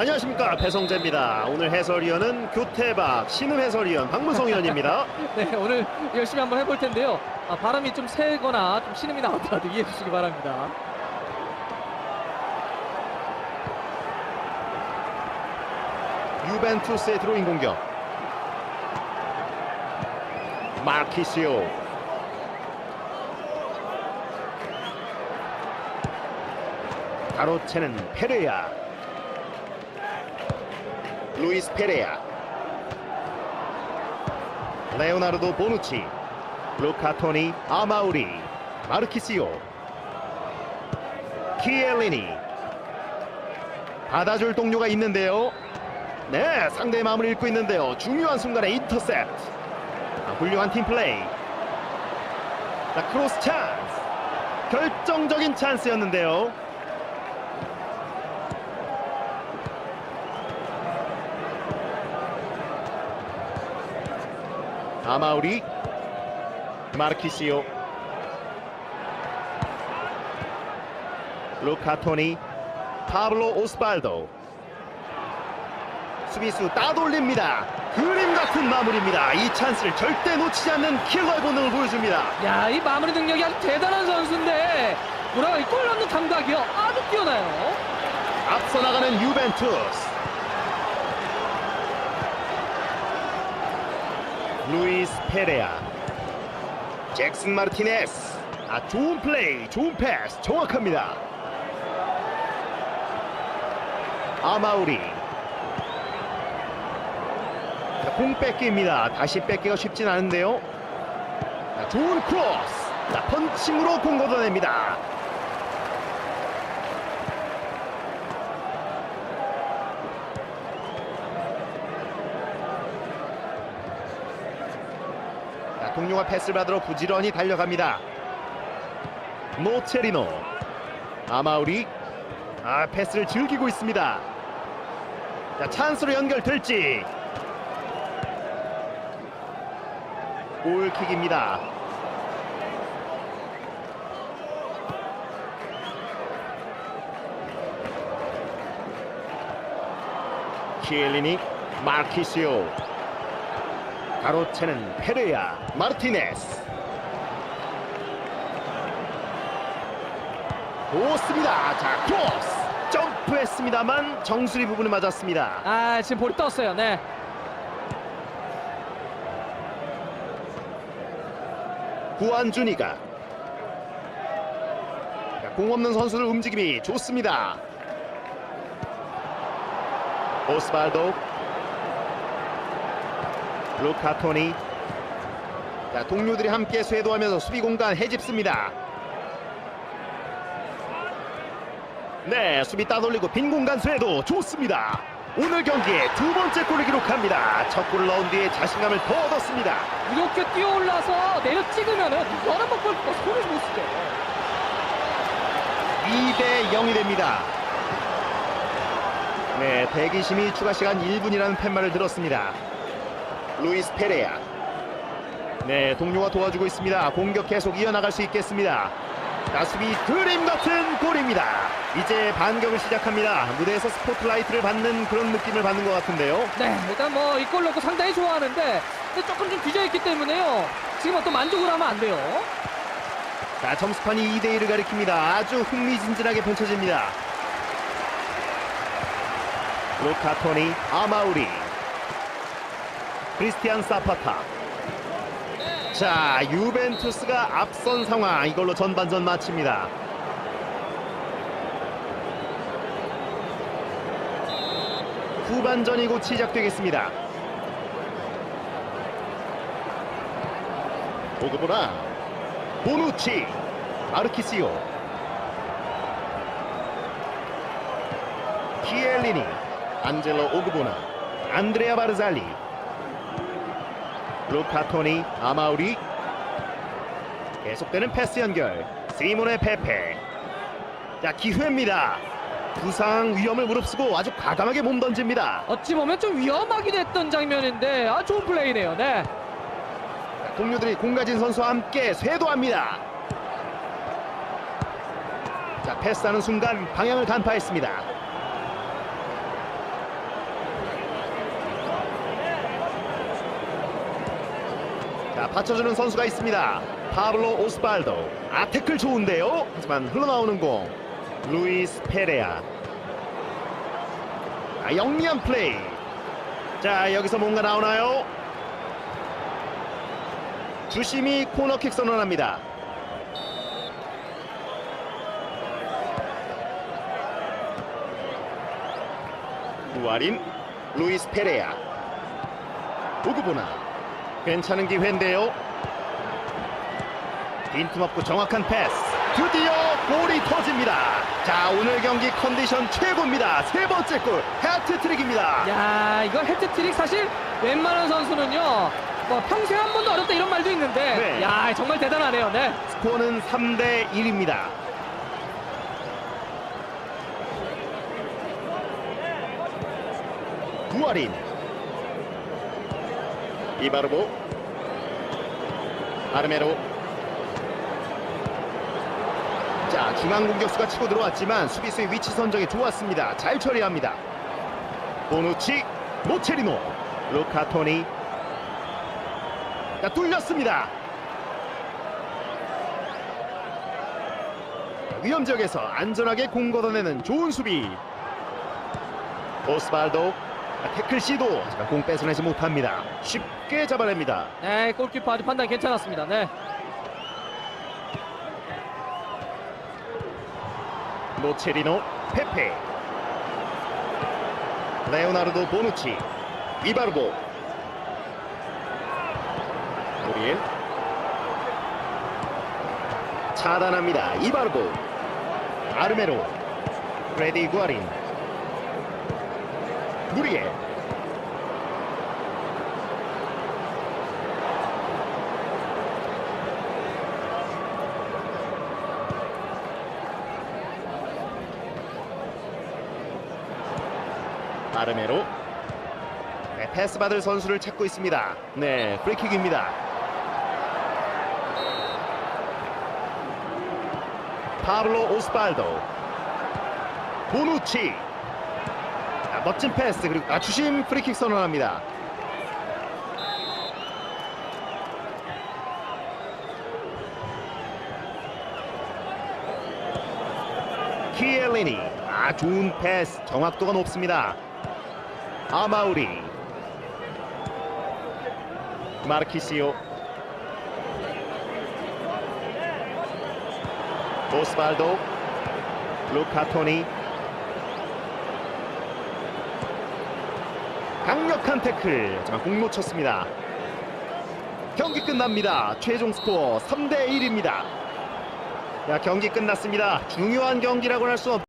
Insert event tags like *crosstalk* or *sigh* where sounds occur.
안녕하십니까 배성재입니다. 오늘 해설위원은 교태박 신음 해설위원 박문성 위원입니다. *laughs* 네, 오늘 열심히 한번 해볼 텐데요. 아, 바람이 좀 세거나 좀 신음이 나오더라도 이해해 주시기 바랍니다. 유벤투스의 드로잉 공격. 마키시오. 가로채는 페레야. 루이스 페레야. 레오나르도 보누치. 루카토니 아마우리. 마르키시오. 키엘리니. 받아줄 동료가 있는데요. 네, 상대의 마음을 읽고 있는데요. 중요한 순간에 인터셉트. 아, 훌륭한 팀 플레이. 자, 크로스 찬스. 결정적인 찬스였는데요. 아마우리 마르키시오 루카토니 파블로 오스발도 수비수 따돌립니다. 그림 같은 마무리입니다. 이 찬스를 절대 놓치지 않는 킬러의 본능을 보여줍니다. 야, 이 마무리 능력이 아주 대단한 선수인데 뭐라 이골 넣는 감각이요. 아주 뛰어나요. 앞서 나가는 유벤투스. 루이스 페레아. 잭슨 마르티네스. 아, 좋은 플레이, 좋은 패스, 정확합니다. 아마우리. 자, 공 뺏기입니다. 다시 뺏기가 쉽진 않은데요. 자, 좋은 크로스. 자, 펀칭으로 공 걷어냅니다. 자, 동료가 패스를 받으러 부지런히 달려갑니다. 노체리노 아마우리 아 패스를 즐기고 있습니다. 자 찬스로 연결될지 골킥입니다. 키엘리니 마키시오 가로채는 페레야 마르티네스. 좋습니다. 자 크로스. 점프했습니다만 정수리 부분을 맞았습니다. 아, 지금 볼이 떴어요. 네. 구안준이가 자, 공 없는 선수들 움직임이 좋습니다. 오스발도 루카 토니 자, 동료들이 함께 쇄도하면서 수비 공간 해집습니다 네 수비 따돌리고 빈 공간 쇄도 좋습니다 오늘 경기에 두 번째 골을 기록합니다 첫 골을 넣은 뒤에 자신감을 더 얻었습니다 이렇게 뛰어 올라서 내려 찍으면은 이거는 뭐 그걸 뭐 손을 못 쓰죠. 2대 0이 됩니다. 네, 대기심이 추가 시간 1분이라는 팻말을 들었습니다. 루이스 페레야. 네, 동료가 도와주고 있습니다. 공격 계속 이어나갈 수 있겠습니다. 자, 수비 그림 같은 골입니다. 이제 반격을 시작합니다. 무대에서 스포트라이트를 받는 그런 느낌을 받는 것 같은데요. 네, 일단 뭐 이 골 넣고 상당히 좋아하는데 근데 조금 좀 뒤져 있기 때문에요. 지금 어떤 만족을 하면 안 돼요. 자, 점수판이 2대 1을 가리킵니다. 아주 흥미진진하게 펼쳐집니다. 로카토니 아마우리 크리스티안 사파타. 자 유벤투스가 앞선 상황 이걸로 전반전 마칩니다. 후반전이 곧 시작되겠습니다. 오그보라. 보누치. 아르키시오. 키엘리니. 안젤로 오그보나. 안드레아 바르잘리 루카토니 아마우리. 계속되는 패스 연결. 시모네 페페. 자 기회입니다. 부상 위험을 무릅쓰고 아주 과감하게 몸 던집니다. 어찌 보면 좀 위험하기도 했던 장면인데 아 좋은 플레이네요. 네. 자, 동료들이 공 가진 선수와 함께 쇄도합니다. 자 패스하는 순간 방향을 간파했습니다 자, 받쳐주는 선수가 있습니다. 파블로 오스발도. 아, 태클 좋은데요? 하지만 흘러나오는 공. 루이스 페레아. 아, 영리한 플레이. 자, 여기서 뭔가 나오나요? 주심이 코너킥 선언합니다. 우아린 루이스 페레아 오그보나 괜찮은 기회인데요. 빈틈없고 정확한 패스. 드디어 골이 터집니다. 자 오늘 경기 컨디션 최고입니다. 세 번째 골 해트트릭입니다. 야 이거 헤트트릭 사실 웬만한 선수는요 뭐 평생 한 번도 어렵다 이런 말도 있는데 네. 야 정말 대단하네요. 네. 스코어는 3대 1입니다. 부아린 이바르보. 아르메로. 자 중앙 공격수가 치고 들어왔지만 수비수의 위치 선정이 좋았습니다. 잘 처리합니다. 보누치 모체리노 루카토니. 자 뚫렸습니다. 위험 지역에서 안전하게 공 걷어내는 좋은 수비. 오스발도. 아, 태클 시도. 하지만 공 뺏어내지 못합니다. 쉽게 잡아냅니다. 네 골키퍼 아주 판단 괜찮았습니다. 네. 노체리노 페페. 레오나르도 보누치 이바르보. 오리엘 차단합니다. 이바르보. 아르메로. 프레디 구아린 무리엘 아르메로 네, 패스 받을 선수를 찾고 있습니다. 네, 프리킥입니다. 파블로 오스발도 보누치 아, 멋진 패스 그리고 아, 주심 프리킥 선언합니다. 키엘리니 아 좋은 패스 정확도가 높습니다. 아마우리 마르키시오 오스발도 루카토니 강력한 태클. 하지만 공 놓쳤습니다. 경기 끝납니다. 최종 스코어 3대 1입니다. 야 경기 끝났습니다. 중요한 경기라고 할 수 없